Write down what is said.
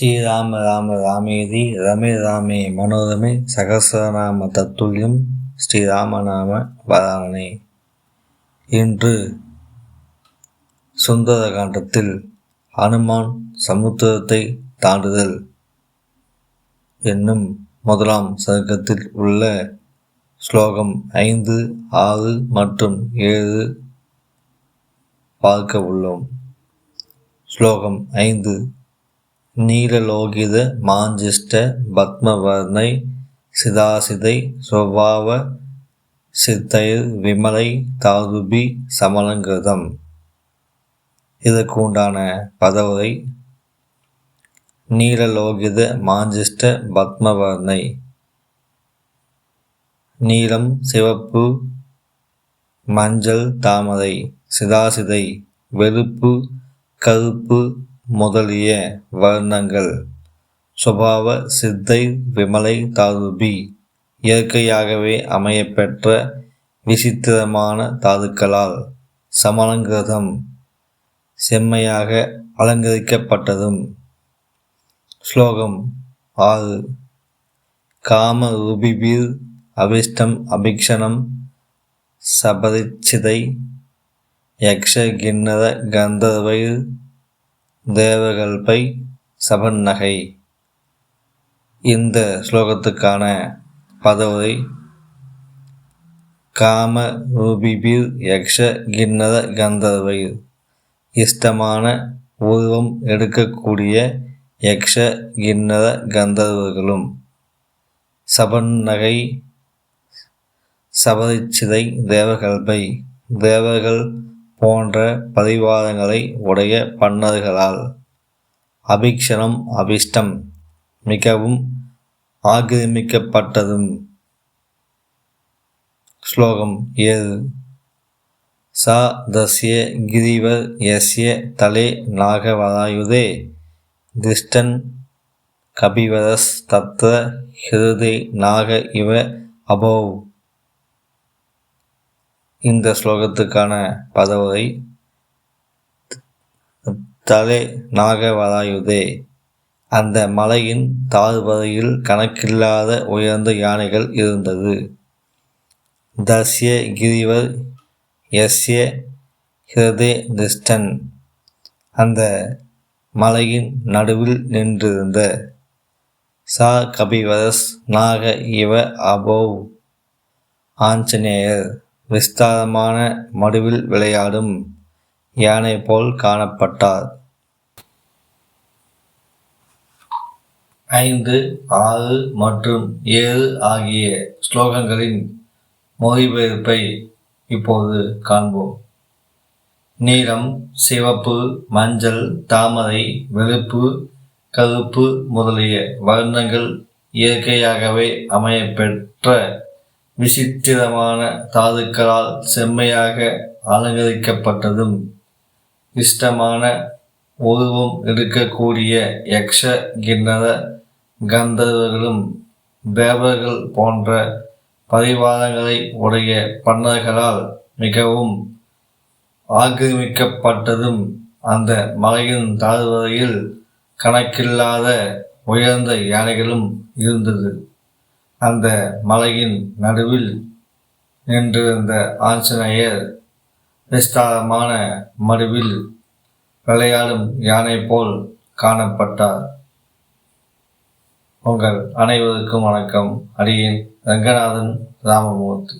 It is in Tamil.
ஸ்ரீராம ராம ராமேதி ரமே ராமே மனோரமே சகசரநாம தத்துல்யம் ஸ்ரீராமநாம வரானே இன்று சுந்தர காண்டத்தில் அனுமான் சமுத்திரத்தை தாண்டுதல் என்னும் முதலாம் சருக்கத்தில் உள்ள ஸ்லோகம் ஐந்து ஆறு மற்றும் ஏழு பார்க்க உள்ளோம். ஸ்லோகம் ஐந்து நீலலோகித மாஞ்சிஷ்ட பத்மவர்ணை சிதாசிதை சுவாவ சித்தைர் விமலை தாதுபி சமலங்கிருதம். இதற்கு உண்டான பதவுரை நீலலோகித மாஞ்சிஷ்ட பத்மவர்ணை. நீலம் சிவப்பு மஞ்சள் தாமரை சிதாசிதை வெறுப்பு கருப்பு முதலிய வர்ணங்கள். சுபாவ சித்தை விமலை தாதுபி. இயற்கையாகவே அமையப்பெற்ற விசித்திரமான தாதுக்களால் சமலங்கிரதம் செம்மையாக அலங்கரிக்கப்பட்டதும். ஸ்லோகம் ஆறு. காம ரூபிபீர் அவிஷ்டம் அபிக்ஷணம் சபரிச்சிதை யக்ஷ கிண்ணர கந்தர்வைர் தேவகல்பை சபன்னகை இந்த ஸ்லோகத்துக்கான பதவுரை காம ரூபிபிர் யக்ஷ கிண்ணர கந்தர்வை இஷ்டமான உருவம் எடுக்கக்கூடிய யக்ஷ கிண்ணத கந்தர்வர்களும். சபன்னகை சபரிச்சிதை தேவகல்பை. தேவர்கள் போன்ற பரிவாரங்களை உடைய பன்னர்களால் அபிக்ஷணம் அபிஷ்டம் மிகவும் ஆக்கிரமிக்கப்பட்டதும். ஸ்லோகம் ஏழு. சா தஸ்ய கிரிவர் எஸ்ய தலே நாகவராயுதே திஷ்டன் கபிவரஸ் தத்ர ஹிருதே நாக இவ அபோவ் இந்த ஸ்லோகத்துக்கான பதவை தலை நாகவராயுதே அந்த மலையின் தாழ்வரையில் கணக்கில்லாத உயர்ந்த யானைகள் இருந்தது. தஸ்ய கிரிவர் எஸ்ய ஹிருதே திஷ்டன் அந்த மலையின் நடுவில் நின்றிருந்த சா கபிவரஸ் நாக இவ அபோவ் ஆஞ்சநேயர். விஸ்தாரமான மடுவில் விளையாடும் யானை போல் காணப்பட்டார். ஐந்து ஆறு மற்றும் ஏழு ஆகிய ஸ்லோகங்களின் மொழிபெயர்ப்பை இப்போது காண்போம். நீலம் சிவப்பு மஞ்சள் தாமரை வெளுப்பு கருப்பு முதலிய வர்ணங்கள் இயற்கையாகவே அமையப்பெற்ற விசித்திரமான தாதுக்களால் செம்மையாக அலங்கரிக்கப்பட்டதும் இஷ்டமான உருவம் எடுக்கக்கூடிய யக்ஷ கிண்ணர கந்தர்வர்களும் தேவர்கள் போன்ற பரிவாரங்களை உடைய பன்னர்களால் மிகவும் ஆக்கிரமிக்கப்பட்டதும் அந்த மலையின் தாழ்வரையில் கணக்கில்லாத உயர்ந்த யானைகளும் இருந்தது. அந்த மலையின் நடுவில் நின்றிருந்த ஆஞ்சநேயர் விஸ்தாரமான மடுவில் விளையாடும் யானை போல் காணப்பட்டார். உங்கள் அனைவருக்கும் வணக்கம். அடியேன் ரங்கநாதன் ராமமூர்த்தி.